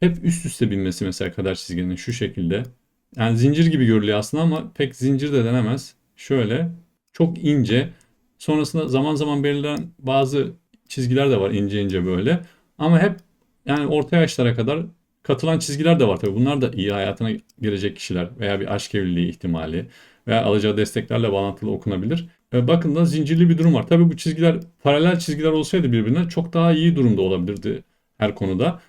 hep üst üste binmesi mesela kader çizginin şu şekilde. Yani zincir gibi görülüyor aslında ama pek zincir de denemez. Şöyle çok ince. Sonrasında zaman zaman belirlenen bazı çizgiler de var ince ince böyle. Ama hep yani orta yaşlara kadar katılan çizgiler de var tabii. Bunlar da iyi hayatına girecek kişiler veya bir aşk evliliği ihtimali veya alacağı desteklerle bağlantılı okunabilir. E, bakın da zincirli bir durum var. Tabii bu çizgiler paralel çizgiler olsaydı birbirine çok daha iyi durumda olabilirdi her konuda.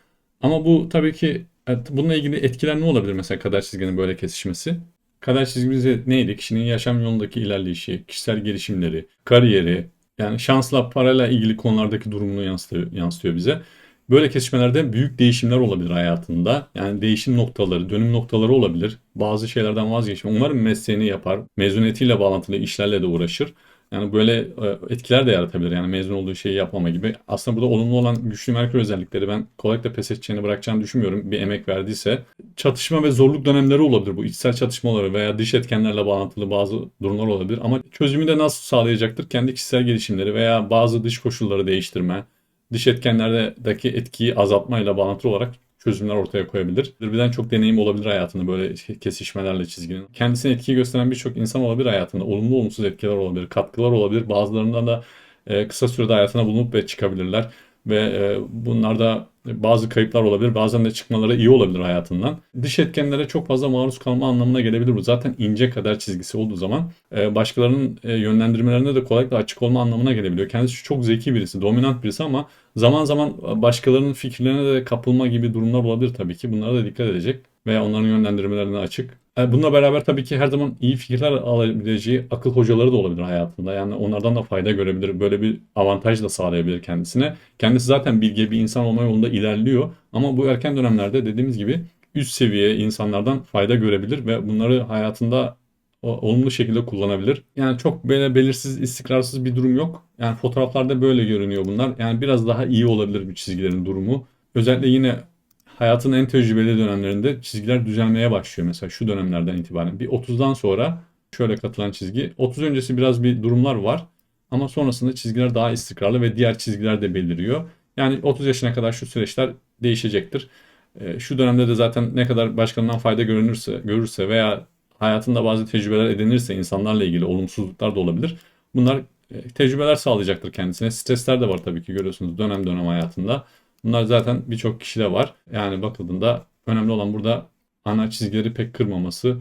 Ama bu tabii ki evet, bununla ilgili etkiler ne olabilir mesela kader çizginin böyle kesişmesi? Kader çizgimiz neydi? Kişinin yaşam yolundaki ilerleyişi, kişisel gelişimleri, kariyeri, yani şansla parayla ilgili konulardaki durumunu yansıtıyor, yansıtıyor bize. Böyle kesişmelerde büyük değişimler olabilir hayatında. Yani değişim noktaları, dönüm noktaları olabilir. Bazı şeylerden vazgeçme. Umarım mesleğini yapar. Mezuniyetiyle bağlantılı işlerle de uğraşır. Yani böyle e, etkiler de yaratabilir. Yani mezun olduğu şeyi yapmama gibi. Aslında burada olumlu olan güçlü Merkür özellikleri ben kolaylıkla pes edeceğini bırakacağını düşünmüyorum. Bir emek verdiyse. Çatışma ve zorluk dönemleri olabilir bu. içsel çatışmaları veya dış etkenlerle bağlantılı bazı durumlar olabilir. Ama çözümü de nasıl sağlayacaktır? Kendi kişisel gelişimleri veya bazı dış koşulları değiştirme, dış etkenlerdeki etkiyi azaltmayla bağlantılı olarak çözümler ortaya koyabilir. Birden çok deneyim olabilir hayatında böyle kesişmelerle çizginin. Kendisine etki gösteren birçok insan olabilir hayatında. Olumlu olumsuz etkiler olabilir, katkılar olabilir. Bazılarından da e, kısa sürede hayatına bulunup ve çıkabilirler. Ve e, bunlarda bazı kayıplar olabilir. Bazen de çıkmaları iyi olabilir hayatından. Dış etkenlere çok fazla maruz kalma anlamına gelebilir bu. Zaten ince kadar çizgisi olduğu zaman e, başkalarının e, yönlendirmelerine de kolaylıkla açık olma anlamına gelebiliyor. Kendisi çok zeki birisi, dominant birisi ama zaman zaman başkalarının fikirlerine de kapılma gibi durumlar olabilir tabii ki. Bunlara da dikkat edecek veya onların yönlendirmelerine açık. E, bununla beraber tabii ki her zaman iyi fikirler alabileceği akıl hocaları da olabilir hayatında. Yani onlardan da fayda görebilir. Böyle bir avantaj da sağlayabilir kendisine. Kendisi zaten bilge bir insan olma yolunda ilerliyor. Ama bu erken dönemlerde dediğimiz gibi üst seviye insanlardan fayda görebilir ve bunları hayatında olumlu şekilde kullanabilir. Yani çok böyle belirsiz, istikrarsız bir durum yok. Yani fotoğraflarda böyle görünüyor bunlar. Yani biraz daha iyi olabilir bir çizgilerin durumu. Özellikle yine hayatın en tecrübeli dönemlerinde çizgiler düzelmeye başlıyor. Mesela şu dönemlerden itibaren. Bir 30'dan sonra şöyle katılan çizgi. 30 öncesi biraz bir durumlar var. Ama sonrasında çizgiler daha istikrarlı ve diğer çizgiler de beliriyor. Yani 30 yaşına kadar şu süreçler değişecektir. Ee, şu dönemde de zaten ne kadar başkanından fayda görünürse, görürse veya hayatında bazı tecrübeler edinirse insanlarla ilgili olumsuzluklar da olabilir. Bunlar e, tecrübeler sağlayacaktır kendisine. Stresler de var tabii ki görüyorsunuz dönem dönem hayatında. Bunlar zaten birçok kişide var. Yani bakıldığında önemli olan burada ana çizgileri pek kırmaması.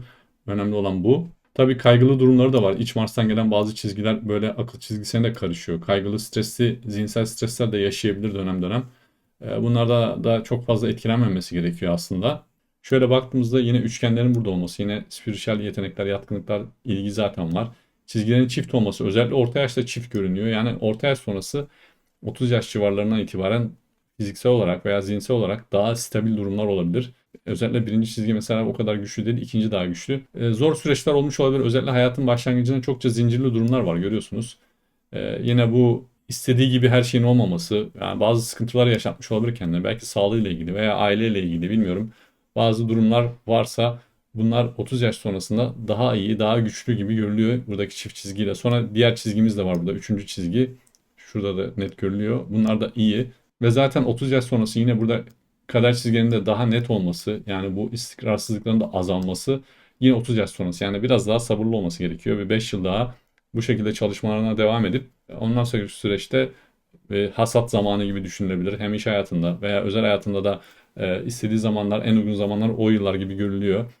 Önemli olan bu. Tabii kaygılı durumları da var. İç Mars'tan gelen bazı çizgiler böyle akıl çizgisine de karışıyor. Kaygılı, stresli, zihinsel stresler de yaşayabilir dönem dönem. E, bunlarda da çok fazla etkilenmemesi gerekiyor aslında. Şöyle baktığımızda yine üçgenlerin burada olması, yine spiritüel yetenekler, yatkınlıklar, ilgi zaten var. Çizgilerin çift olması, özellikle orta yaşta çift görünüyor. Yani orta yaş sonrası 30 yaş civarlarından itibaren fiziksel olarak veya zihinsel olarak daha stabil durumlar olabilir. Özellikle birinci çizgi mesela o kadar güçlü değil, ikinci daha güçlü. Ee, zor süreçler olmuş olabilir. Özellikle hayatın başlangıcında çokça zincirli durumlar var görüyorsunuz. Ee, yine bu istediği gibi her şeyin olmaması, yani bazı sıkıntılar yaşatmış olabilir kendine. Belki sağlığıyla ilgili veya aileyle ilgili bilmiyorum. Bazı durumlar varsa bunlar 30 yaş sonrasında daha iyi, daha güçlü gibi görülüyor buradaki çift çizgiyle. Sonra diğer çizgimiz de var burada. Üçüncü çizgi. Şurada da net görülüyor. Bunlar da iyi. Ve zaten 30 yaş sonrası yine burada kader çizgilerinin de daha net olması yani bu istikrarsızlıkların da azalması yine 30 yaş sonrası. Yani biraz daha sabırlı olması gerekiyor ve 5 yıl daha bu şekilde çalışmalarına devam edip ondan sonraki süreçte e, hasat zamanı gibi düşünülebilir. Hem iş hayatında veya özel hayatında da e, istediği zamanlar en uygun zamanlar o yıllar gibi görülüyor.